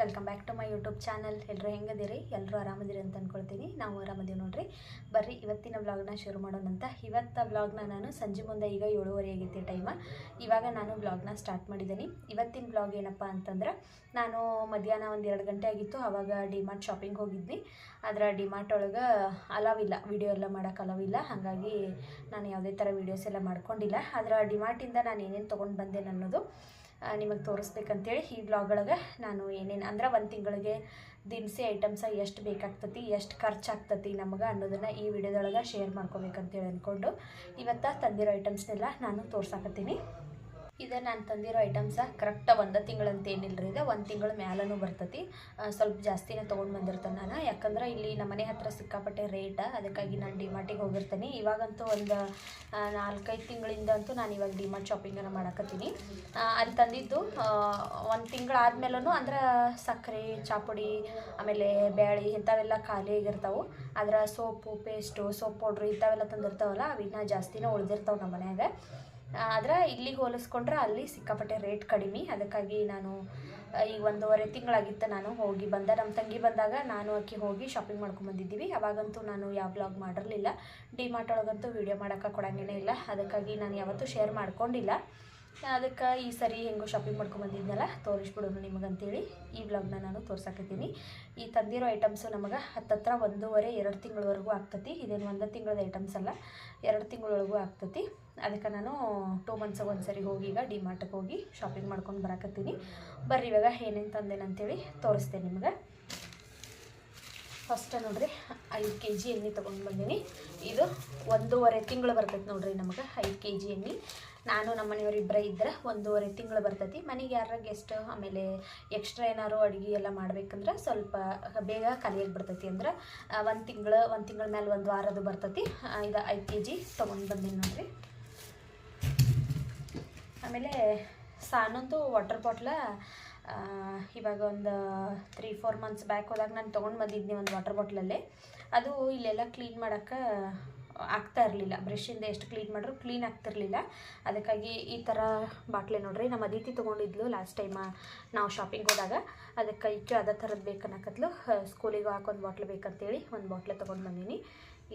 Welcome back to my YouTube channel ಎಲ್ಲರೂ ಹೆಂಗದಿರಿ? ಎಲ್ಲರೂ ಆರಾಮದಿರಿ ಅಂತ ಅಂದ್ಕೊಳ್ತೀನಿ ನಾವು ಆರಾಮದೀವಿ ನೋಡ್ರಿ. ಬರ್ರಿ, ಇವತ್ತಿನ ವ್ಲಾಗ್ನ ಶುರು ಮಾಡೋಣಂತ ಇವತ್ತ ವ್ಲಾಗ್ನ ನಾನು ಸಂಜೆ ಮುಂದೆ ಈಗ ಏಳುವರೆ ಆಗೈತಿ ಟೈಮ ಇವಾಗ ನಾನು ವ್ಲಾಗ್ನ ಸ್ಟಾರ್ಟ್ ಮಾಡಿದ್ದೀನಿ. ಇವತ್ತಿನ ವ್ಲಾಗ್ ಏನಪ್ಪ ಅಂತಂದ್ರೆ, ನಾನು ಮಧ್ಯಾಹ್ನ ಒಂದು ಎರಡು ಗಂಟೆ ಆಗಿತ್ತು. ಆವಾಗ ಡಿಮಾರ್ಟ್ ಶಾಪಿಂಗ್ ಹೋಗಿದ್ವಿ ಅದರ ಡಿಮಾರ್ಟ್ ಒಳಗೆ ಅಲಾವಿಲ್ಲ ವಿಡಿಯೋ ಎಲ್ಲ ಮಾಡೋಕೆ ಅಲಾವಿಲ್ಲ ಹಾಗಾಗಿ ನಾನು ಯಾವುದೇ ಥರ ವೀಡಿಯೋಸ್ ಎಲ್ಲ ಮಾಡ್ಕೊಂಡಿಲ್ಲ. ಆದ್ರೆ ಡಿಮಾರ್ಟಿಂದ ನಾನು ಏನೇನು ತೊಗೊಂಡು ಬಂದೆ ಅನ್ನೋದು ನಿಮಗೆ ತೋರಿಸ್ಬೇಕಂತೇಳಿ ಈ ಬ್ಲಾಗ್ ಒಳಗೆ ನಾನು ಏನೇನು ಅಂದ್ರೆ ಒಂದು ತಿಂಗಳಿಗೆ ದಿನಸಿ ಐಟಮ್ಸ ಎಷ್ಟು ಬೇಕಾಗ್ತತಿ, ಎಷ್ಟು ಖರ್ಚಾಗ್ತತಿ ನಮಗೆ ಅನ್ನೋದನ್ನು ಈ ವಿಡಿಯೋದೊಳಗೆ ಶೇರ್ ಮಾಡ್ಕೋಬೇಕಂತೇಳಿ ಅಂದ್ಕೊಂಡು ಇವತ್ತು ತಂದಿರೋ ಐಟಮ್ಸ್ನೆಲ್ಲ ನಾನು ತೋರ್ಸಾಕತ್ತೀನಿ. ಇದು ನಾನು ತಂದಿರೋ ಐಟಮ್ಸ ಕರೆಕ್ಟ್ ಒಂದು ತಿಂಗಳಂತ ಏನಿಲ್ಲ ರೀ ಇದು, ಒಂದು ತಿಂಗಳ ಮ್ಯಾಲೂ ಬರ್ತೈತಿ. ಸ್ವಲ್ಪ ಜಾಸ್ತಿನೇ ತೊಗೊಂಡು ಬಂದಿರ್ತೇನೆ ನಾನು. ಯಾಕಂದ್ರೆ ಇಲ್ಲಿ ನಮ್ಮ ಮನೆ ಹತ್ರ ಸಿಕ್ಕಾಪಟ್ಟೆ ರೇಟ ಅದಕ್ಕಾಗಿ ನಾನು ಡಿಮಾರ್ಟಿಗೆ ಹೋಗಿರ್ತೀನಿ. ಇವಾಗಂತೂ ಒಂದು ನಾಲ್ಕೈದು ತಿಂಗಳಿಂದ ಅಂತೂ ನಾನು ಇವಾಗ ಡಿಮಾರ್ಟ್ ಶಾಪಿಂಗನ್ನು ಮಾಡಕತ್ತೀನಿ. ಅಲ್ಲಿ ತಂದಿದ್ದು ಒಂದು ತಿಂಗಳಾದ್ಮೇಲೂ ಅಂದ್ರೆ ಸಕ್ಕರೆ ಚಾಪುಡಿ, ಆಮೇಲೆ ಬ್ಯಾಳಿ ಇಂಥವೆಲ್ಲ ಖಾಲಿ ಆಗಿರ್ತಾವೆ. ಅದರ ಸೋಪು ಪೇಸ್ಟು ಸೋಪ್ ಪೌಡ್ರು ಇಂಥವೆಲ್ಲ ತಂದಿರ್ತಾವಲ್ಲ, ಅವಿನ್ನ ಜಾಸ್ತಿನೇ ಉಳಿದಿರ್ತಾವೆ ನಮ್ಮ ಮನ್ಯಾಗ. ಆದ್ರೆ ಇಲ್ಲಿಗೆ ಹೋಲಿಸ್ಕೊಂಡ್ರೆ ಅಲ್ಲಿ ಸಿಕ್ಕಾಪಟ್ಟೆ ರೇಟ್ ಕಡಿಮೆ. ಅದಕ್ಕಾಗಿ ನಾನು ಈಗ ಒಂದೂವರೆ ತಿಂಗಳಾಗಿತ್ತು ನಾನು ಹೋಗಿ ಬಂದ. ನಮ್ಮ ತಂಗಿ ಬಂದಾಗ ನಾನು ಅಕ್ಕಿ ಹೋಗಿ ಶಾಪಿಂಗ್ ಮಾಡ್ಕೊಂಬಂದಿದ್ದೀವಿ ಅವಾಗಂತೂ ನಾನು ಯಾವ ಬ್ಲಾಗ್ ಮಾಡಿರಲಿಲ್ಲ. ಡಿ ಮಾರ್ಟ್ ಒಳಗಂತೂ ವೀಡಿಯೋ ಮಾಡೋಕೆ ಕೊಡಂಗೇನೇ ಇಲ್ಲ. ಅದಕ್ಕಾಗಿ ನಾನು ಯಾವತ್ತೂ ಶೇರ್ ಮಾಡ್ಕೊಂಡಿಲ್ಲ. ಅದಕ್ಕೆ ಈ ಸರಿ ಹೆಂಗೋ ಶಾಪಿಂಗ್ ಮಾಡ್ಕೊಂಬಂದಿದ್ನಲ್ಲ ತೋರಿಸ್ಬಿಡೋನು ನಿಮಗಂತೇಳಿ. ಈ ಬ್ಲಾಗ್ನ ನಾನು ತೋರ್ಸಕತ್ತೀನಿ. ಈ ತಂದಿರೋ ಐಟಮ್ಸು ನಮಗೆ ಹತ್ತತ್ರ ಒಂದೂವರೆ, ಎರಡು ತಿಂಗಳವರೆಗೂ ಆಗ್ತತಿ. ಇದೇನು ಒಂದು ತಿಂಗಳದ ಐಟಮ್ಸ್ ಅಲ್ಲ, ಎರಡು ತಿಂಗಳೊಳಗೂ ಆಗ್ತತಿ. ಅದಕ್ಕೆ ನಾನು ಟೂ ಮಂತ್ಸಿಗೆ ಒಂದು ಸರಿ ಹೋಗಿ ಈಗ ಡಿ ಮಾರ್ಟಿಗೆ ಹೋಗಿ ಶಾಪಿಂಗ್ ಮಾಡ್ಕೊಂಡು ಬರಕತ್ತೀನಿ. ಬರ್ರಿ ಇವಾಗ ಏನೇನು ತಂದೇನಂತೇಳಿ ತೋರಿಸ್ತೇನೆ ನಿಮ್ಗೆ. ಫಸ್ಟ್ ನೋಡ್ರಿ, ಐದು ಕೆ ಜಿ ಎಣ್ಣೆ ತೊಗೊಂಡು ಬಂದೀನಿ. ಇದು ಒಂದೂವರೆ ತಿಂಗಳು ಬರ್ತೈತೆ ನೋಡ್ರಿ ನಮಗೆ, ಐದು ಕೆ ಜಿ ಎಣ್ಣೆ. ನಾನು ನಮ್ಮ ಮನೆಯವ್ರು ಇಬ್ಬರೇ ಇದ್ದರೆ ಒಂದೂವರೆ ತಿಂಗಳು ಬರ್ತೈತಿ. ಮನೆಗೆ ಯಾರ ಗೆಸ್ಟ್ ಆಮೇಲೆ ಎಕ್ಸ್ಟ್ರಾ ಏನಾರು ಅಡುಗೆ ಎಲ್ಲ ಮಾಡ್ಬೇಕಂದ್ರೆ ಸ್ವಲ್ಪ ಬೇಗ ಖಾಲಿಯಾಗಿ ಬರ್ತೈತಿ ಅಂದ್ರೆ ಒಂದು ತಿಂಗಳು, ಒಂದು ತಿಂಗಳ ಮೇಲೆ ಒಂದು ವಾರದ್ದು ಬರ್ತೈತಿ. ಇದು ಐದು ಕೆ ಜಿ ತೊಗೊಂಡು ಬಂದೀನಿ ನೋಡ್ರಿ. ಆಮೇಲೆ ಸಾನಂತೂ ವಾಟರ್ ಬಾಟ್ಲ ಇವಾಗ ಒಂದು ತ್ರೀ ಫೋರ್ ಮಂತ್ಸ್ ಬ್ಯಾಕ್ ಹೋದಾಗ ನಾನು ತೊಗೊಂಡು ಬಂದಿದ್ನಿ ಒಂದು ವಾಟರ್ ಬಾಟ್ಲಲ್ಲಿ ಅದು ಇಲ್ಲೆಲ್ಲ ಕ್ಲೀನ್ ಮಾಡೋಕ್ಕೆ ಆಗ್ತಾ ಇರಲಿಲ್ಲ. ಬ್ರಷಿಂದ ಎಷ್ಟು ಕ್ಲೀನ್ ಮಾಡಿದ್ರು ಕ್ಲೀನ್ ಆಗ್ತಿರ್ಲಿಲ್ಲ ಅದಕ್ಕಾಗಿ ಈ ಥರ ಬಾಟ್ಲೆ ನೋಡ್ರಿ. ನಮ್ಮ ಅದಿತಿ ತೊಗೊಂಡಿದ್ಲು ಲಾಸ್ಟ್ ಟೈಮ ನಾವು ಶಾಪಿಂಗ್ ಹೋದಾಗ. ಅದಕ್ಕೆ ಇಟ್ಟು ಅದೇ ಥರದ್ದು ಬೇಕನ್ನಕತ್ಲು ಸ್ಕೂಲಿಗೆ ಹಾಕೊಂದು ಬಾಟ್ಲ್ ಬೇಕಂತೇಳಿ ಒಂದು ಬಾಟ್ಲೆ ತೊಗೊಂಡು ಬಂದೀನಿ.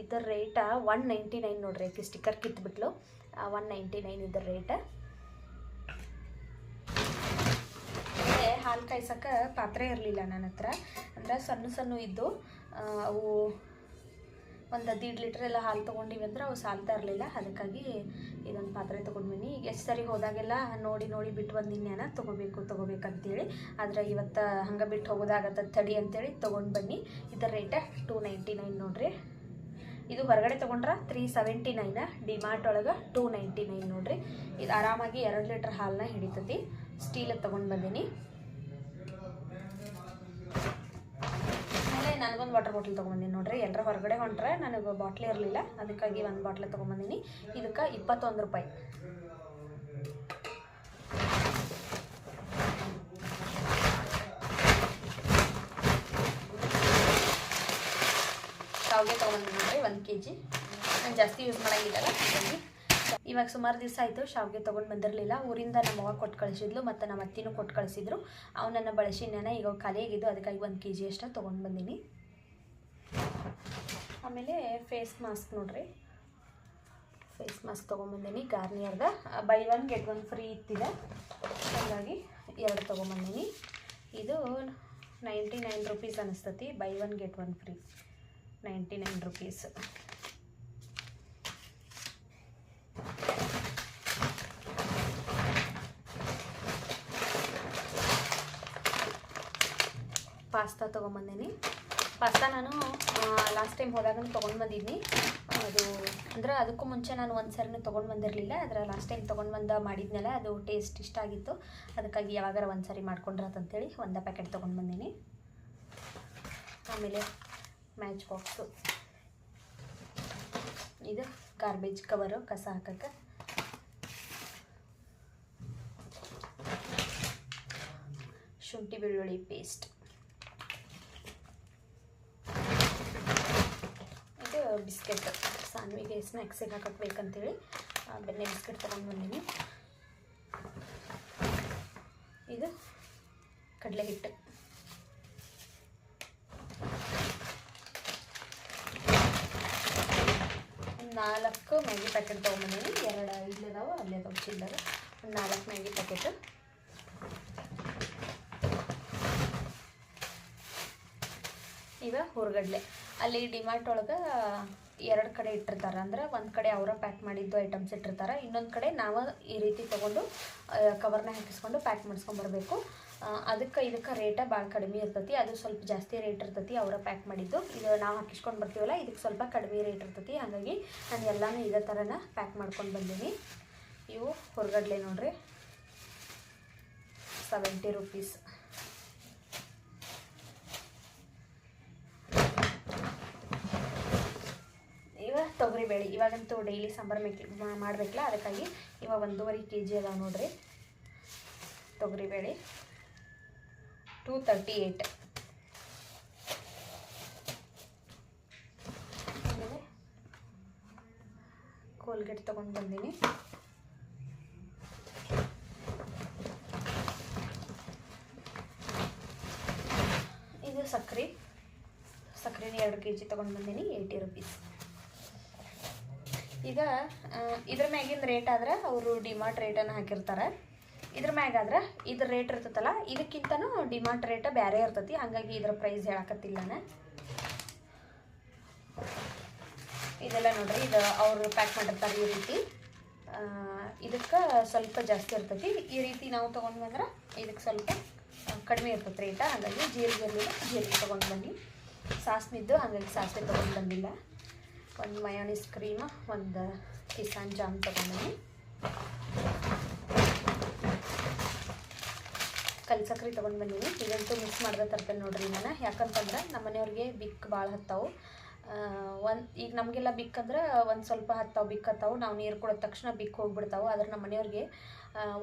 ಇದರ ರೇಟ ಒನ್ ನೈಂಟಿ ನೈನ್ ನೋಡ್ರಿ ಸ್ಟಿಕ್ಕರ್ ಕಿತ್ಬಿಟ್ಲು. ಒನ್ ನೈಂಟಿ ನೈನ್ ಇದರ ರೇಟ ಮತ್ತೆ ಹಾಲು ಕಾಯ್ಸೋಕೆ ಪಾತ್ರೆ ಇರಲಿಲ್ಲ ನನ್ನ ಹತ್ರ. ಅಂದ್ರೆ ಸಣ್ಣ ಸಣ್ಣ ಇದ್ದು ಅವು ಒಂದು ದೀಡ್ ಲೀಟ್ರ್ ಎಲ್ಲ ಹಾಲು ತೊಗೊಂಡಿವಿ ಅಂದ್ರೆ ಅವು ಸಾಲ್ತಾ ಇರಲಿಲ್ಲ. ಅದಕ್ಕಾಗಿ ಇದೊಂದು ಪಾತ್ರೆ ತೊಗೊಂಡ್ಬಿನಿ ಈಗ ಎಷ್ಟು ಸರಿ ಹೋದಾಗೆಲ್ಲ ನೋಡಿ ನೋಡಿ ಬಿಟ್ಟು ಬಂದಿನ್ಯಾನ ತೊಗೋಬೇಕು, ತೊಗೋಬೇಕಂತೇಳಿ. ಆದರೆ ಇವತ್ತು ಹಂಗೆ ಬಿಟ್ಟು ಹೋಗೋದಾಗತ್ತ ತಡಿ ಅಂತೇಳಿ ತೊಗೊಂಡು ಬನ್ನಿ ಇದರ ರೇಟ ಟೂ ನೈಂಟಿ ನೈನ್ ನೋಡಿರಿ. ಇದು ಹೊರಗಡೆ ತೊಗೊಂಡ್ರೆ ತ್ರೀ ಸೆವೆಂಟಿ ನೈನ ಡಿಮಾರ್ಟ್ ಒಳಗೆ ಟೂ ನೈಂಟಿ ನೈನ್ ನೋಡಿರಿ. ಇದು ಆರಾಮಾಗಿ ಎರಡು ಲೀಟ್ರ್ ಹಾಲನ್ನ ಹಿಡಿತತಿ. ಸ್ಟೀಲಲ್ಲಿ ತೊಗೊಂಡು ಬಂದೀನಿ ಆಮೇಲೆ ನನಗೊಂದು ವಾಟರ್ ಬಾಟ್ಲ್ ತೊಗೊಂಬಂದೀನಿ ನೋಡ್ರಿ. ಎಲ್ಲರ ಹೊರಗಡೆ ಹೊಂಟ್ರೆ ನನಗೆ ಬಾಟ್ಲಿ ಇರಲಿಲ್ಲ. ಅದಕ್ಕಾಗಿ ಒಂದು ಬಾಟ್ಲ್ ತೊಗೊಂಬಂದಿನಿ. ಇದಕ್ಕೆ ಇಪ್ಪತ್ತೊಂದು ರೂಪಾಯಿ. ಶಾವಿಗೆ ತೊಗೊಂಬಂದಿನಿ ನೋಡ್ರಿ, ಒಂದು ಕೆ ಜಿ ನಾನು ಜಾಸ್ತಿ ಯೂಸ್ ಮಾಡೋಂಗಿಲ್ಲಲ್ಲ, ಹಾಗಾಗಿ. ಇವಾಗ ಸುಮಾರು ದಿವಸ ಆಯಿತು ಶಾವಿಗೆ ತೊಗೊಂಡು ಬಂದಿರಲಿಲ್ಲ. ಊರಿಂದ ನಮ್ಮ ಅವ್ವ ಕೊಟ್ಟು ಕಳಿಸಿದ್ಲು ಮತ್ತು ನಮ್ಮ ಅತ್ತಿನೂ ಕೊಟ್ಟು ಕಳಿಸಿದ್ರು. ಅವನನ್ನು ಬಳಸಿನ್ಯಾನ ಈಗ ಕಲೆಗಿದ್ದು ಅದಕ್ಕಾಗಿ ಒಂದು ಕೆ ಜಿ ಅಷ್ಟು ತೊಗೊಂಡು ಬಂದೀನಿ. ಆಮೇಲೆ ಫೇಸ್ ಮಾಸ್ಕ್ ನೋಡ್ರಿ. ಫೇಸ್ ಮಾಸ್ಕ್ ತೊಗೊಂಬಂದೀನಿ ಗಾರ್ನಿಯರ್ದ buy one get one free ಇತ್ತಿದೆ. ಹಾಗಾಗಿ ಎರಡು ತೊಗೊಂಬಂದೀನಿ. ಇದು ninety nine rupees ಅನಿಸ್ತತಿ. Buy one get one free ninety nine rupees pasta ತೊಗೊಂಬಂದೀನಿ. Pasta ನಾನು ಲಾಸ್ಟ್ ಟೈಮ್ ಹೋದಾಗ ತೊಗೊಂಡು ಬಂದಿದ್ನಿ. ಅದು, ಅಂದ್ರೆ ಅದಕ್ಕೂ ಮುಂಚೆ ನಾನು ಒಂದು ಸರಿನೂ ತೊಗೊಂಡು ಬಂದಿರಲಿಲ್ಲ. ಅದರ ಲಾಸ್ಟ್ ಟೈಮ್ ತೊಗೊಂಡು ಬಂದ ಮಾಡಿದ್ನಲ್ಲ, ಅದು ಟೇಸ್ಟ್ ಇಷ್ಟ ಆಗಿತ್ತು. ಅದಕ್ಕಾಗಿ ಯಾವಾಗಾರ ಒಂದು ಸರಿ ಮಾಡ್ಕೊಂಡ್ರತ್ತಂತೇಳಿ ಒಂದು ಪ್ಯಾಕೆಟ್ ತೊಗೊಂಡು ಬಂದೀನಿ. ಆಮೇಲೆ ಮ್ಯಾಚ್ ಬಾಕ್ಸು ಇದು ಗಾರ್ಬೇಜ್ ಕವರು ಕಸ ಹಾಕಕ್ಕೆ ಶುಂಠಿ ಬೆಳ್ಳುಳ್ಳಿ ಪೇಸ್ಟ್ ಬಿಸ್ಕೆಟ್ ಸಾನ್ವಿಗೆ ಸ್ನ್ಯಾಕ್ಸಿಗೆ ಹಾಕಬೇಕಂತೇಳಿ ಬೆಣ್ಣೆ ಬಿಸ್ಕೆಟ್ ತೊಗೊಂಡು ಬಂದೀನಿ. ಇದು ಕಡಲೆ ಹಿಟ್ಟು ನಾಲ್ಕು ಮ್ಯಾಗಿ ಪ್ಯಾಕೆಟ್ ತೊಗೊಂಬಂದೀನಿ ಎರಡು ಇಲ್ಲದಾವ ಅಲ್ಲೇ ತಗೊಂಡಿದ್ದಾವೆ ಒಂದು ನಾಲ್ಕು ಮ್ಯಾಗಿ ಪ್ಯಾಕೆಟ್. ಈಗ ಹುರ್ಗಡ್ಲೆ. ಅಲ್ಲಿ ಡಿಮಾರ್ಟ್ ಒಳಗೆ ಎರಡು ಕಡೆ ಇಟ್ಟಿರ್ತಾರೆ. ಅಂದ್ರೆ ಒಂದು ಕಡೆ ಅವರ ಪ್ಯಾಕ್ ಮಾಡಿದ್ದು ಐಟಮ್ಸ್ ಇಟ್ಟಿರ್ತಾರೆ. ಇನ್ನೊಂದು ಕಡೆ ನಾವು ಈ ರೀತಿ ತೊಗೊಂಡು ಕವರ್ನ ಹಾಕಿಸ್ಕೊಂಡು ಪ್ಯಾಕ್ ಮಾಡಿಸ್ಕೊಂಡು ಬರಬೇಕು. ಅದಕ್ಕೆ ಇದಕ್ಕೆ ರೇಟ ಭಾಳ ಕಡಿಮೆ ಇರ್ತೈತಿ. ಅದು ಸ್ವಲ್ಪ ಜಾಸ್ತಿ ರೇಟ್ ಇರ್ತೈತಿ ಅವರ ಪ್ಯಾಕ್ ಮಾಡಿದ್ದು. ಇದು ನಾವು ಹಾಕಿಸ್ಕೊಂಡು ಬರ್ತೀವಲ್ಲ ಇದಕ್ಕೆ ಸ್ವಲ್ಪ ಕಡಿಮೆ ರೇಟ್ ಇರ್ತೈತಿ. ಹಾಗಾಗಿ ನಾನು ಎಲ್ಲಾನು ಇದೇ ಥರನ ಪ್ಯಾಕ್ ಮಾಡ್ಕೊಂಡು ಬಂದೀನಿ. ಇವು ಹೊರಗಡ್ಲೆ ನೋಡ್ರಿ. ಸೆವೆಂಟಿ ರುಪೀಸ್ ಇವ ತೊಗರಿಬೇಳೆ ಇವಾಗಂತೂ ಡೈಲಿ ಸಾಂಬಾರು ಮೇಕ್ ಮಾಡಬೇಕಲ್ಲ, ಅದಕ್ಕಾಗಿ ಇವಾಗ ಒಂದೂವರೆ ಕೆ ಜಿ ಅದಾವೆ ನೋಡ್ರಿ. ತೊಗರಿಬೇಳೆ ಟೂ ತರ್ಟಿ ಏಯ್ಟ್ ಕೋಲ್ಗೇಟ್ ತೊಗೊಂಡು ಬಂದೀನಿ. ಇದು ಸಕ್ಕರೆ ಸಕ್ಕರೆನ ಎರಡು ಕೆ ಜಿ ತೊಗೊಂಡು ಬಂದೀನಿ ಏಯ್ಟಿ ರುಪೀಸ್ ಈಗ ಇದ್ರ ಮ್ಯಾಗಿನ ರೇಟ್ ಆದ್ರೆ ಅವರು ಡಿಮಾರ್ಟ್ ರೇಟನ್ನು ಹಾಕಿರ್ತಾರೆ. ಇದ್ರ ಮ್ಯಾಗ ಆದ್ರೆ ಇದ್ರ ರೇಟ್ ಇರ್ತೈತಲ್ಲ, ಇದಕ್ಕಿಂತನೂ ಡಿಮಾರ್ಟ್ ರೇಟ ಬೇರೆ ಇರ್ತೈತಿ. ಹಾಗಾಗಿ ಇದ್ರ ಪ್ರೈಸ್ ಹೇಳಕತ್ತಿಲ್ಲ ಇದೆಲ್ಲ ನೋಡ್ರಿ, ಇದು ಅವರು ಪ್ಯಾಕ್ ಮಾಡಿರ್ತಾರೆ ಈ ರೀತಿ. ಇದಕ್ಕೆ ಸ್ವಲ್ಪ ಜಾಸ್ತಿ ಇರ್ತೈತಿ. ಈ ರೀತಿ ನಾವು ತೊಗೊಂಡು ಬಂದ್ರೆ ಇದಕ್ಕೆ ಸ್ವಲ್ಪ ಕಡಿಮೆ ಇರ್ತೈತೆ ರೇಟ ಹಾಗಾಗಿ ಜೀರಿಗೆ ಜೀರಿಗೆ ತೊಗೊಂಡು ಬನ್ನಿ. ಸಾಸ್ಮಿದ್ದು ಹಂಗಾಗಿ ಸಾಸಿವೆ ತೊಗೊಂಡು ಬಂದಿಲ್ಲ. ಒಂದು ಮಯೋನಿಸ್ ಕ್ರೀಮ್ ಒಂದು ಕಿಸಾನ್ ಜಾಮ್ ತೊಗೊಂಡಿನಿ ಕಲ್ಸಕ್ರಿ ತೊಗೊಂಡು ಬಂದೀನಿ ಇದಂತೂ ಮಿಕ್ಸ್ ಮಾಡ್ದೆ ತರ್ತೇನೆ ನೋಡ್ರಿ ನಾನು. ಯಾಕಂತಂದ್ರೆ ನಮ್ಮ ಮನೆಯವ್ರಿಗೆ ಬಿಕ್ ಭಾಳ ಹತ್ತಾವು. ಒಂದು, ಈಗ ನಮಗೆಲ್ಲ ಬಿಕ್ ಅಂದ್ರೆ ಒಂದು ಸ್ವಲ್ಪ ಹತ್ತಾವು, ಬಿಕ್ ಹತ್ತಾವು. ನಾವು ನೀರು ಕೊಡೋ ತಕ್ಷಣ ಬಿಕ್ ಹೋಗ್ಬಿಡ್ತಾವೆ. ಆದ್ರೆ ನಮ್ಮ ಮನೆಯವ್ರಿಗೆ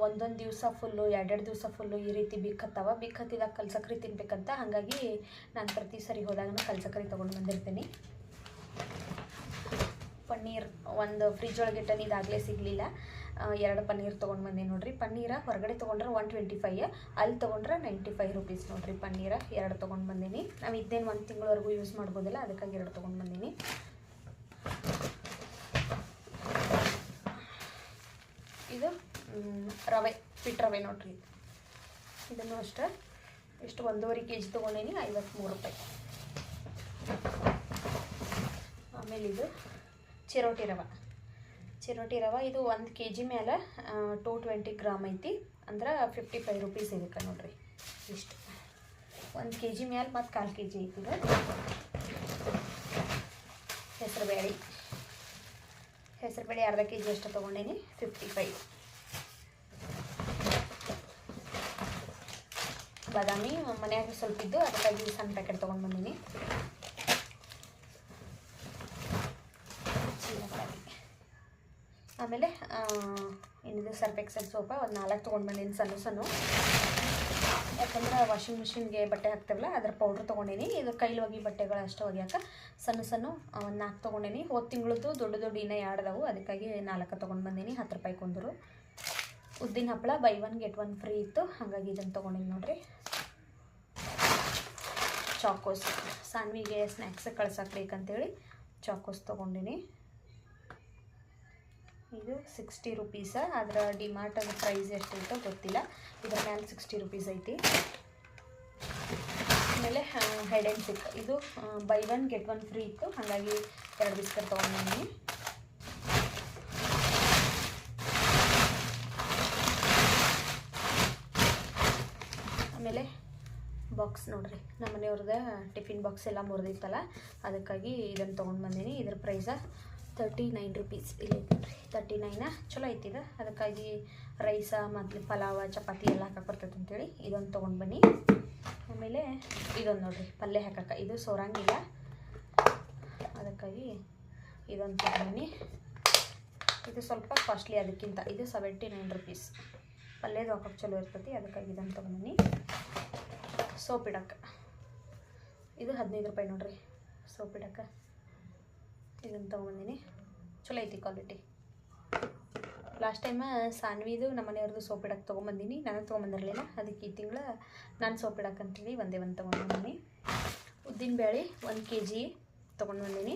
ಒಂದೊಂದು ದಿವಸ ಫುಲ್ಲು ಎರಡೆರಡು ದಿವಸ ಫುಲ್ಲು ಈ ರೀತಿ ಬಿಕ್ ಹತ್ತಾವ. ಬಿಕ್ ಹತ್ತಿದಾಗ ಕಲ್ಸಕ್ರಿ ತಿನ್ಬೇಕಂತ. ಹಾಗಾಗಿ ನಾನು ಪ್ರತಿ ಸರಿ ಹೋದಾಗ ಕಲ್ಸಕ್ರಿ ತೊಗೊಂಡು ಬಂದಿರ್ತೀನಿ. ಪನ್ನೀರ್, ಒಂದು ಫ್ರಿಜ್ ಒಳಗೆ ಇಟ್ಟನ ಇದಾಗಲೇ ಸಿಗಲಿಲ್ಲ ಎರಡು ಪನ್ನೀರ್ ತೊಗೊಂಡು ಬಂದೆ ನೋಡ್ರಿ. ಪನ್ನೀರ ಹೊರಗಡೆ ತೊಗೊಂಡ್ರೆ ಒನ್ ಟ್ವೆಂಟಿ ಫೈ ಅಲ್ಲಿ ತೊಗೊಂಡ್ರೆ ನೈಂಟಿ ಫೈವ್ ರುಪೀಸ್ ನೋಡ್ರಿ ಪನ್ನೀರ. ಎರಡು ತೊಗೊಂಡು ಬಂದೀನಿ. ನಾವು ಇದ್ದೇನು ಒಂದು ತಿಂಗಳವರೆಗೂ ಯೂಸ್ ಮಾಡ್ಬೋದಿಲ್ಲ, ಅದಕ್ಕಾಗಿ ಎರಡು ತೊಗೊಂಡು ಬಂದೀನಿ. ಇದು ರವೆ ಪಿಟ್ ರವೆ ನೋಡ್ರಿ. ಇದನ್ನು ಅಷ್ಟೇ. ಎಷ್ಟು ಒಂದೂವರೆ ಕೆ ಜಿ ತೊಗೊಂಡೀನಿ ಐವತ್ತ್ಮೂರು ರೂಪಾಯಿ. ಆಮೇಲೆ ಇದು ಚಿರೋಟಿ ರವೆ. ಚಿರೋಟಿ ರವೆ ಇದು ಒಂದು ಕೆ ಜಿ ಮೇಲೆ ಟೂ ಟ್ವೆಂಟಿ ಗ್ರಾಮ್ ಐತಿ. ಅಂದ್ರೆ ಫಿಫ್ಟಿ ಫೈವ್ ರುಪೀಸ್ ಇದಕ್ಕೆ ನೋಡ್ರಿ. ಇಷ್ಟು. ಒಂದು ಕೆ ಜಿ ಮೇಲೆ ಮತ್ತು ಕಾಲು ಕೆ ಜಿ ಐತಿ ಹೆಸರುಬೇಳೆ ಹೆಸರು ಬೇಳೆ ಅರ್ಧ ಕೆ ಜಿ ಅಷ್ಟು ತೊಗೊಂಡೀನಿ ಫಿಫ್ಟಿ ಫೈವ್ ಬಾದಾಮಿ ಮನ್ಯಾಗ ಸ್ವಲ್ಪ ಇದ್ದು ಅದಕ್ಕಾಗಿ ಸಣ್ಣ ಪ್ಯಾಕೆಟ್ ತೊಗೊಂಡು ಬಂದೀನಿ. ಆಮೇಲೆ ಏನಿದೆ ಸರ್ಫ್ ಎಕ್ಸೆಲ್ ಸೋಪ ಒಂದು ನಾಲ್ಕು ತೊಗೊಂಡು ಬಂದೀನಿ, ಸಣ್ಣ ಸಣ್ಣ. ಯಾಕಂದ್ರೆ ವಾಷಿಂಗ್ ಮಿಷಿನ್ಗೆ ಬಟ್ಟೆ ಹಾಕ್ತೇವಲ್ಲ, ಅದ್ರ ಪೌಡ್ರ್ ತೊಗೊಂಡೀನಿ. ಇದು ಕೈಲಿ ಹೋಗಿ ಬಟ್ಟೆಗಳು ಅಷ್ಟು ಒಗ್ಯಾಕ ಸಣ್ಣ ಸಣ್ಣ ಒಂದು ನಾಲ್ಕು ತೊಗೊಂಡೀನಿ. ಹೋದ ತಿಂಗಳದ್ದು ದೊಡ್ಡ ದೊಡ್ಡ ಇನ್ನೂ ಎರಡದವು ಅದಕ್ಕಾಗಿ ನಾಲ್ಕು ತೊಗೊಂಡು ಬಂದೀನಿ, ಹತ್ತು ರೂಪಾಯಿ ಕುಂದರು. ಉದ್ದಿನ ಹಪ್ಪಳ buy one get one free ಇತ್ತು. ಹಾಗಾಗಿ ಇದನ್ನು ತೊಗೊಂಡಿನಿ ನೋಡಿರಿ. ಚಾಕೋಸ್ ಸಾನ್ವಿಗೆ ಸ್ನ್ಯಾಕ್ಸ್ ಕಳ್ಸಕ್ಕೆ ಬೇಕಂತೇಳಿ ಚಾಕೋಸ್ ತೊಗೊಂಡಿನಿ. ಇದು ಸಿಕ್ಸ್ಟಿ ರುಪೀಸ ಅದರ ಡಿಮಾರ್ಟ್ ಅದು ಪ್ರೈಸ್ ಎಷ್ಟೈತೋ ಗೊತ್ತಿಲ್ಲ. ಇದರ ಮ್ಯಾಲೆ ಸಿಕ್ಸ್ಟಿ ರುಪೀಸ್ ಐತಿ. ಆಮೇಲೆ ಹೆಡ್ ಆ್ಯಂಡ್ ಸಿಕ್ ಇದು buy one get one free ಇತ್ತು. ಹಾಗಾಗಿ ಎರಡು ಬಿಸ್ಕಟ್ ತೊಗೊಂಡಿದ್ದೀನಿ ಆಮೇಲೆ ಬಾಕ್ಸ್ ನೋಡ್ರಿ. ನಮ್ಮ ಮನೆಯವ್ರದ್ದು ಟಿಫಿನ್ ಬಾಕ್ಸ್ ಎಲ್ಲ ಮುರಿದಿತ್ತಲ್ಲ. ಅದಕ್ಕಾಗಿ ಇದನ್ನು ತೊಗೊಂಡು ಬಂದೀನಿ ಇದ್ರ ಪ್ರೈಸ ತರ್ಟಿ ನೈನ್ ರುಪೀಸ್ ಇಲ್ಲಿ ನೋಡ್ರಿ. ತರ್ಟಿ ನೈನ ಚಲೋ ಐತಿ ಇದು ಅದಕ್ಕಾಗಿ ರೈಸ ಮತ್ತು ಪಲಾವ, ಚಪಾತಿ ಎಲ್ಲ ಹಾಕಕ್ಕೆ ಬರ್ತೈತೆ ಅಂತೇಳಿ ಇದೊಂದು ತೊಗೊಂಡು ಬನ್ನಿ. ಆಮೇಲೆ ಇದೊಂದು ನೋಡಿರಿ, ಪಲ್ಯ ಹಾಕಕ್ಕೆ. ಇದು ಸೋರಂಗಿಲ್ಲ. ಅದಕ್ಕಾಗಿ ಇದೊಂದು ತೊಗೊಂಡು ಇದು ಸ್ವಲ್ಪ ಕಾಸ್ಟ್ಲಿ ಅದಕ್ಕಿಂತ. ಇದು ಸೆವೆಂಟಿ ನೈನ್ ರುಪೀಸ್ ಪಲ್ಯದ ಹಾಕಕ್ಕೆ ಚಲೋ ಇರ್ತೈತಿ, ಅದಕ್ಕಾಗಿ ಇದನ್ನು ತೊಗೊಂಬನ್ನಿ ಸೋಪ್ ಇಡಕ್ಕೆ. ಇದು ಹದಿನೈದು ರೂಪಾಯಿ ನೋಡ್ರಿ. ಸೋಪ್ ಇಡಕ್ಕೆ. ಇದನ್ನು ತೊಗೊಂಬಂದಿನಿ ಚಲೋ ಐತಿ ಕ್ವಾಲಿಟಿ ಲಾಸ್ಟ್ ಟೈಮ ಸಾನ್ವಿದು ನಮ್ಮ ಮನೆಯವ್ರದ್ದು ಸೋಪ್ ಇಡಕ್ಕೆ ತೊಗೊಂಬಂದಿನಿ. ನಾನು ತೊಗೊಂಬಂದಿರಲಿಲ್ಲ ಅದಕ್ಕೆ ಈ ತಿಂಗಳು ನಾನು ಸೋಪ್ ಇಡಕ್ಕಂತೇಳಿ ಒಂದೇ ಒಂದು ತೊಗೊಂಡು ಬಂದೀನಿ ಉದ್ದಿನ ಬೇಳೆ ಒಂದು ಕೆ ಜಿ ತೊಗೊಂಡು ಬಂದೀನಿ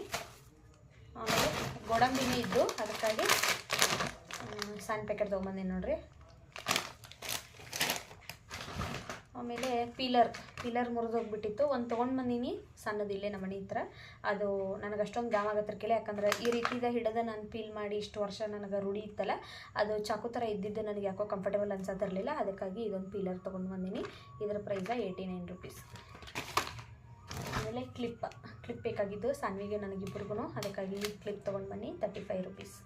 ಆಮೇಲೆ ಗೋಡಂಬಿನೇ ಇದ್ದು ಅದಕ್ಕಾಗಿ ಸಣ್ಣ ಪ್ಯಾಕೆಟ್ ತೊಗೊಂಬಂದೀನಿ ನೋಡ್ರಿ. ಆಮೇಲೆ ಪೀಲರ್ ಪೀಲರ್ ಮುರಿದೋಗ್ಬಿಟ್ಟಿತ್ತು. ಒಂದು ತೊಗೊಂಡು ಬಂದೀನಿ. ಸಣ್ಣದು ಇಲ್ಲೇ ನಮ್ಮ ಮನೆ ಹತ್ರ. ಅದು ನನಗೆ ಅಷ್ಟೊಂದು ಗಾಮ ಆಗತ್ತಿರ್ಕಿಲ್ಲ ಯಾಕಂದ್ರೆ ಈ ರೀತಿದ ಹಿಡಿದ ನಾನು ಪೀಲ್ ಮಾಡಿ ಇಷ್ಟು ವರ್ಷ ನನಗೆ ರೂಢಿ ಇತ್ತಲ್ಲ, ಅದು ಚಾಕು ಥರ ಇದ್ದಿದ್ದು ನನಗೆ ಯಾಕೋ ಕಂಫರ್ಟೇಬಲ್ ಅನ್ಸತ್ತಿರಲಿಲ್ಲ ಅದಕ್ಕಾಗಿ ಇದೊಂದು ಪೀಲರ್ ತೊಗೊಂಡು ಬಂದೀನಿ. ಇದರ ಪ್ರೈಸ ಏಯ್ಟಿ ನೈನ್ ರುಪೀಸ್ ಆಮೇಲೆ ಕ್ಲಿಪ್ ಕ್ಲಿಪ್ ಬೇಕಾಗಿದ್ದು. ಸಾನ್ವಿಗೆ ನನಗಿಬ್ಬರಿಗೂ ಅದಕ್ಕಾಗಿ ಕ್ಲಿಪ್ ತೊಗೊಂಡು ಬನ್ನಿ thirty five rupees